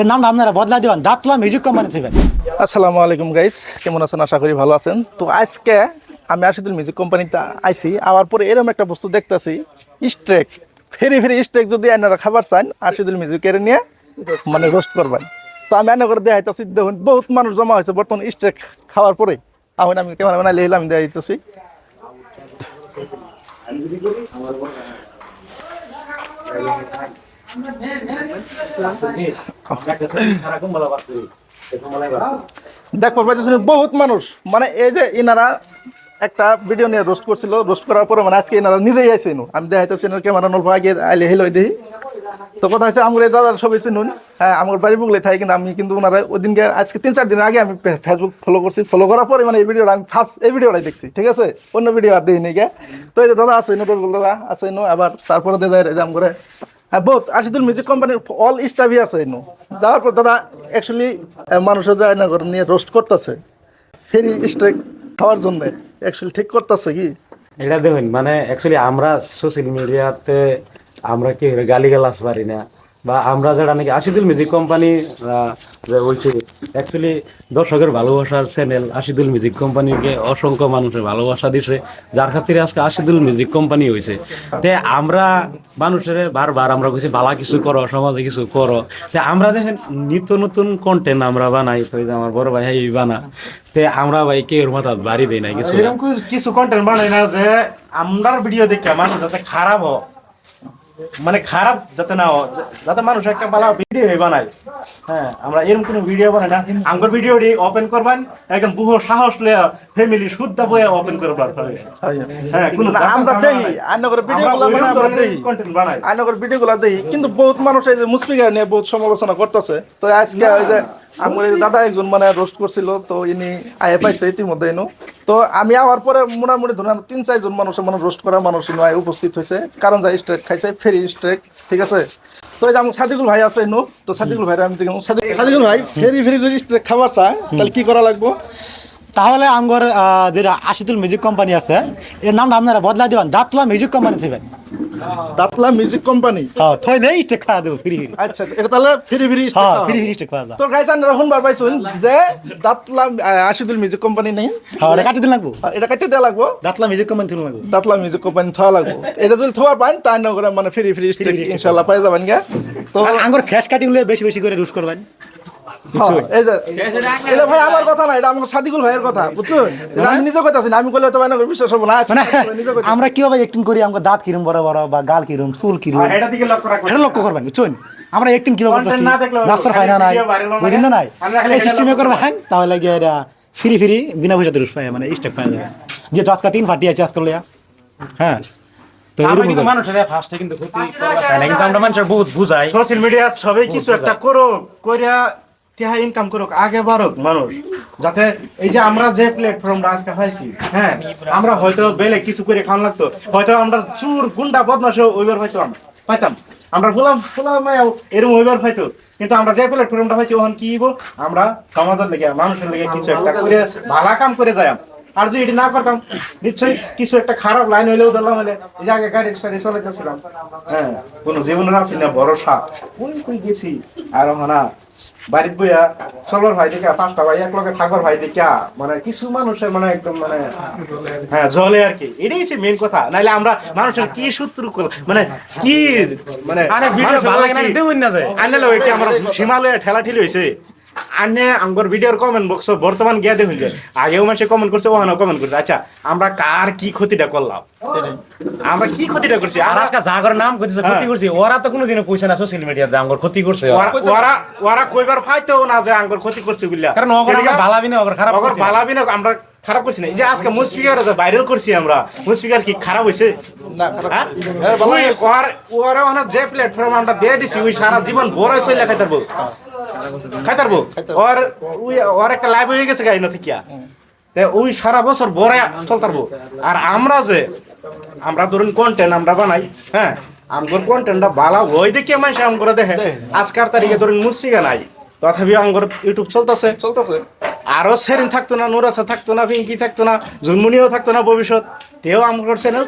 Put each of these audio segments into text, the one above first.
এর নামটা আপনারা বদলা দিবেন, দাঁতলা মিউজিক কোম্পানি থাকবেন আসসালামু আলাইকুম গাইস কেমন আছেন? আশা করি ভালো আছেন। তো আজকে আমি আশিদুল মিউজিক কোম্পানিতে আইছি, আবার পরে এরকম একটা বস্তু দেখতেছি স্ট্রেক ফেরি ফেরি স্ট্রেক যদি আপনারা খাবার চান, আশিদুল মিউজিকের নিয়ে মানে রোস্ট করবেন। তো আমি এনে করে দেখাইতেছি, দেখুন, বহুত মানুষ জমা হয়েছে বর্তমান স্ট্রেক খাওয়ার পরে। এখন আমি ক্যামেরা বানাই লেহিলাম আমি দেখাইতেছি। দেখো পাইতেছেন বহুত মানুষ। মানে এই যে ইনারা একটা ভিডিও নিয়ে রোস্ট করছিল রোস্ট করার পরে মানে আজকে ইনারা নিজেই আইসে নু আমি দেখাইতেছি ক্যামেরা নল আগে আইলে হেলো দেখি। তো কথা হচ্ছে আমার দাদার সবাই চিনুন। হ্যাঁ আমার বাড়ি বুগলে থাকে কিন্তু আমি কিন্তু ওনারা ওই দিনকে আজকে তিন চার দিন আগে আমি ফেসবুক ফলো করছি। ফলো করার পরে মানে এই ভিডিওটা আমি ফার্স্ট এই ভিডিওটাই দেখছি, ঠিক আছে? অন্য ভিডিও আর দেখিনি গে। তো এই যে দাদা আছে দাদা আছে নো আবার তারপরে দাদা এরকম করে হ্যাঁ আশিদুল মিউজিক কোম্পানির অল স্টাফই আছে এনো। যাওয়ার পর দাদা অ্যাকচুয়ালি মানুষের যায় না করে নিয়ে রোস্ট করতেছে। ফেরি স্ট্রাইক খাওয়ার জন্য অ্যাকচুয়ালি ঠিক করতেছে কি? এটা দেখুন মানে অ্যাকচুয়ালি আমরা সোশ্যাল মিডিয়াতে আমরা কি গালি গালাস পারি না। বা আমরা যারা নাকি আশিদুল মিউজিক কোম্পানি যে বলছি অ্যাকচুয়ালি দর্শকের ভালোবাসার চ্যানেল আশিদুল মিউজিক কোম্পানিকে অসংখ্য মানুষের ভালোবাসা দিছে, যার খাতিরে আজকে আশিদুল মিউজিক কোম্পানি হয়েছে তে আমরা মানুষের বারবার আমরা কইছি ভালা কিছু করো, সমাজে কিছু করো। তে আমরা দেখেন, নিত্য নতুন কন্টেন্ট আমরা বানাই, তো আমার বড় ভাই, এই বানা। তে আমরা ভাই কেউ মাথা বাড়ি দেই না কিছু। কিছু- কন্টেন্ট বানাই না যে আমরার ভিডিও দেখে মানুষ যাতে খারাপ হোক মানে খারাপ যাতে না যাতে মানুষ একটা ভালো ভিডিও হ্যাঁ আমরা এরকম কোনো ভিডিও বানাই না। আমার ভিডিওটি ওপেন করবেন একদম বহু সাহস লে ফ্যামিলি শুদ্ধ বয়ে ওপেন করবার হ্যাঁ কোনো আমরা দেখি আন্য করে মানে আমরা দেখি কন্টেন্ট বানাই। আন্য করে ভিডিও কিন্তু বহুত মানুষ এই যে মুসপিকার নিয়ে বহুত সমালোচনা করতেছে। তো আজকে ওই যে আমার দাদা একজন মানে রোস্ট করছিল তো ইনি আয়ে পাইছে ইতিমধ্যে এনো তো আমি আবার পরে মোটামুটি ধরেন তিন চারজন মানুষ মানে রোস্ট করা মানুষ উপস্থিত হয়েছে কারণ যা স্ট্রেক খাইছে ফেরি স্ট্রেক ঠিক আছে? তো যে আমার সাদিকুল ভাই আছে এনো তো সাদিকুল ভাই আমি সাদিকুল ভাই। ফেরি ফেরি যদি খাবার চায় তাহলে কি করা লাগবো? তাহলে আমার যেটা আশিদুল মিউজিক কোম্পানি আছে এর নামটা আপনারা বদলা দিবেন দাতলা মিউজিক কোম্পানি থাকবেন দাতলা মিউজিক কোম্পানি হ্যাঁ থইলে স্টেক খাওয়া দেবো ফ্রি ফ্রি। আচ্ছা আচ্ছা, এটা তাহলে ফেরি ফেরি হ্যাঁ ফ্রি ফ্রি স্টেক খাওয়া তোর গাইস আপনারা শুনবার পাইছুন যে দাতলা আশিদুল মিউজিক কোম্পানি নেই। হ্যাঁ এটা কাটি দিন লাগবো। এটা কাটি দেওয়া লাগবো। দাতলা মিউজিক কোম্পানি থেকে লাগবো। দাতলা মিউজিক কোম্পানি থাওয়া লাগবো। এটা যদি থাওয়া পান তাই না করে মানে ফ্রি ফ্রি ইনশাআল্লাহ পাই যাবেন গা। তো আঙ্গুর ফ্যাশ কাটিং বেশি বেশি করে রুশ করবেন। হ্যাঁ, এই যে এটা ভাই আমার কথা না এটা আমার সাদিকুল ভাইয়ের কথা বুঝছ? আমি নিজে কথা আমি কইলে তো বাইনা বিশ্বাস হব না আচ্ছা, মানে কইতাছি। আমরা কীভাবে অ্যাক্টিং করি? আমরা দাঁত কিরম বড় বড় বা গাল কিরম চুল কিরম? এটা দিকে লক্ষ্য রাখবেন। এটা লক্ষ্য করবেন বুঝছেন আমরা একটিং কীভাবে করতেছি? না হয় না। নাই। এই সিস্টেমে করবেন তাহলে গিয়ে এটা ফ্রি ফ্রি বিনা পয়সাতে রুশ পায় মানে স্টেক পাওয়া যাবে যেহেতু আজকে তিন ফাটি আছে আজকে লিয়া হ্যাঁ। তো আমরা এরকম মানুষের ফার্স্টে কিন্তু ক্ষতি না। কিন্তু আমরা মানুষের বহুত বুঝাই। সোশ্যাল মিডিয়া সবাই কিছু একটা করুক কইরা টিহা ইনকাম করুক, আগে বাড়ুক মানুষ। যাতে এই যে আমরা যে প্ল্যাটফর্মটা আজকে পাইছি হ্যাঁ আমরা হয়তো বেলে কিছু করে খাওয়ান লাগতো, হয়তো আমরা চুর, গুন্ডা বদমাস ওইবার হয়তো পাইতাম। আমরা বললাম বললাম এরকম ওইবার হয়তো কিন্তু আমরা যে প্ল্যাটফর্মটা পাইছি, ওখান কি আমরা সমাজের লেগে, মানুষের লেগে কিছু একটা করে, ভালা কাম করে যাই আর যদি এটি না করতাম, নিশ্চয়ই কিছু একটা খারাপ লাইন হইলেও ধরলাম হলে, এই যে আগে গাড়ি সারি চলাইতেছিলাম হ্যাঁ কোনো জীবনের আছে না, ভরসা। কোন কই গেছি? আর হনা বাড়িতে বইয়া চলর ভাই দেখা পাঁচটা ভাই এক লগে ঠাকুর ভাই দেখা মানে কিছু মানুষের মানে একদম মানে হ্যাঁ জলে আর কি। এটাই হচ্ছে মেন কথা। নাহলে আমরা মানুষের কি সূত্র মানে কি মানে আরে ভিডিও ভালো লাগে না দেউন না যায় আনলে ওই কি আমার হিমালয়ে ঠেলা ঠেলি হয়েছে আনে আমার ভিডিওর কমেন্ট বক্স বর্তমান গিয়া দেখুন যে আগেও মানুষে কমেন্ট করছে ওখানেও কমেন্ট করছে। আচ্ছা আমরা কার কি ক্ষতিটা করলাম? আমরা কি ক্ষতিটা করছি? আর আজকে জাগর নাম করতেছে ক্ষতি করছি। ওরা তো কোনোদিনও কইছে না সোশ্যাল মিডিয়াতে আমার ক্ষতি করছে। ওরা। ওরা- কইবার ফাইতেও না যে আঙ্গুর ক্ষতি করছে বুঝলা কারণ ওগর আমরা ভালাবি না ওগর খারাপ অগর করছি না। আমরা খারাপ করছি না। এই যে আজকে মুসফিকার যে ভাইরাল করছি আমরা মুসফিকার কি খারাপ হইছে? না খারাপ হ্যাঁ? হ্যাঁ, ওর যে প্ল্যাটফর্ম আমরা দিয়ে দিছি ওই সারা জীবন বড় চলে খাইতে পারব। খাইতে পারব ওর ওই ওর একটা লাইভ হয়ে গেছে ওই সারা বছর বড় চলতে পারব আর আমরা যে আমরা ধরুন কন্টেন্ট আমরা বানাই হ্যাঁ আমগর কন্টেন্টটা ভালো ওই দেখে মানুষ দেখে। আজকার তারিখে ধরুন মুসফিকা নাই তথাপি আমগর ইউটিউব চলতেছে। চলতেছে। আরও সেরিন থাকতো না নুরাসা থাকতো না পিঙ্কি থাকতো না জুনমুনিও থাকতো না ভবিষ্যৎ। তেও আমার চ্যানেল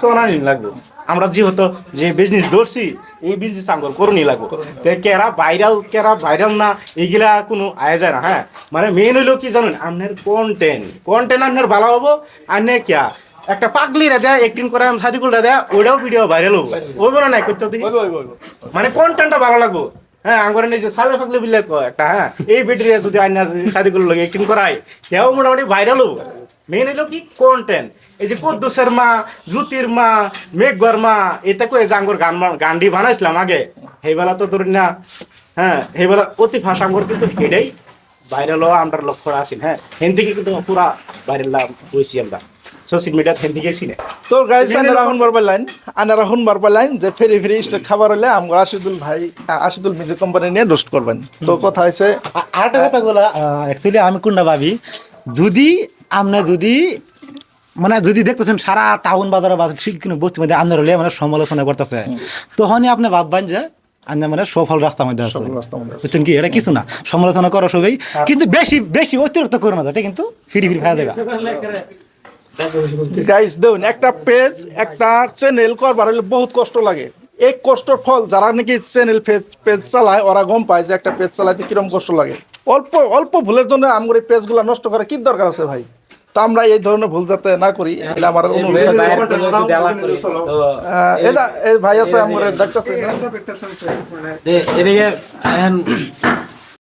সোনা নিন লাগবে। আমরা যেহেতু যে বিজনেস ধরছি এই বিজনেস আঙ্গর করুনি লাগবো। তে কেরা ভাইরাল কেরা ভাইরাল না এইগুলা কোনো আয়া যায় না হ্যাঁ? মানে মেন হইল কি জানেন আপনার কন্টেন্ট কন্টেন্ট আপনার ভালো হব আর নে কিয়া একটা পাগলি রে দেয় একদিন করে আমি সাদিকুল রে দেয় ওইটাও ভিডিও ভাইরাল হব। ওই বলে নাই করতে। মানে কন্টেন্টটা ভালো লাগবো। হ্যাঁ আঙ্গরে নিজে সালে ফাকলে বিলে একটা হ্যাঁ? এই ভিডিও যদি আইনার শাদি করল একটিং করাই তেও মোটামুটি ভাইরাল হব। মেন হলো কি? কন্টেন্ট এই যে কদ্দুসের মা জ্যোতির মা মেঘর মা এটা কয়ে যে আঙ্গুর গান গানডি বানাইছিলাম আগে। সেইবেলা তো ধরুন না হ্যাঁ সেইবেলা অতি ফাঁস আঙ্গুর কিন্তু এটাই ভাইরাল হওয়া আমরা লক্ষ্য আছেন হ্যাঁ। হেন থেকে কিন্তু পুরা ভাইরাল হয়েছি আমরা। সোশ্যাল মিডিয়াত হেন থেকে এসি না তো গাইস আনারা শুনবার পাইলেন আনারা শুনবার পাইলেন যে ফেরি ফেরি স্টেক খাবার হলে আমরা আশিদুল ভাই আশিদুল মিউজিক কোম্পানি নিয়ে রোস্ট করবেন। তো কথা হয়েছে আরেকটা কথা বলা অ্যাকচুয়ালি আমি কোনটা ভাবি যদি আপনি যদি মানে যদি দেখতেছেন সারা টাউন বাজারে বাজার ঠিক কোনো বস্তির মধ্যে আপনার হলে মানে সমালোচনা করতেছে তখনই আপনি ভাববেন যে আপনি মানে সফল রাস্তার মধ্যে আছে। বুঝছেন কি? এটা কিছু না। সমালোচনা করো সবাই। কিন্তু বেশি বেশি অতিরিক্ত করো না যাতে কিন্তু ফিরি ফিরি খাওয়া যাবে। গাইস দেখুন একটা পেজ একটা চ্যানেল করবার হলে বহুত কষ্ট লাগে। এই কষ্টর ফল যারা নাকি চ্যানেল পেজ পেজ চালায় ওরা গম পায় যে একটা পেজ চালাইতে কীরকম কষ্ট লাগে। অল্প অল্প ভুলের জন্য আমার এই পেজগুলো নষ্ট করা কি দরকার আছে ভাই? তা আমরা এই ধরনের ভুল যাতে না করি এটা আমার অনুরোধ। আহ, এই ভাই আছে আমার ডাক্তার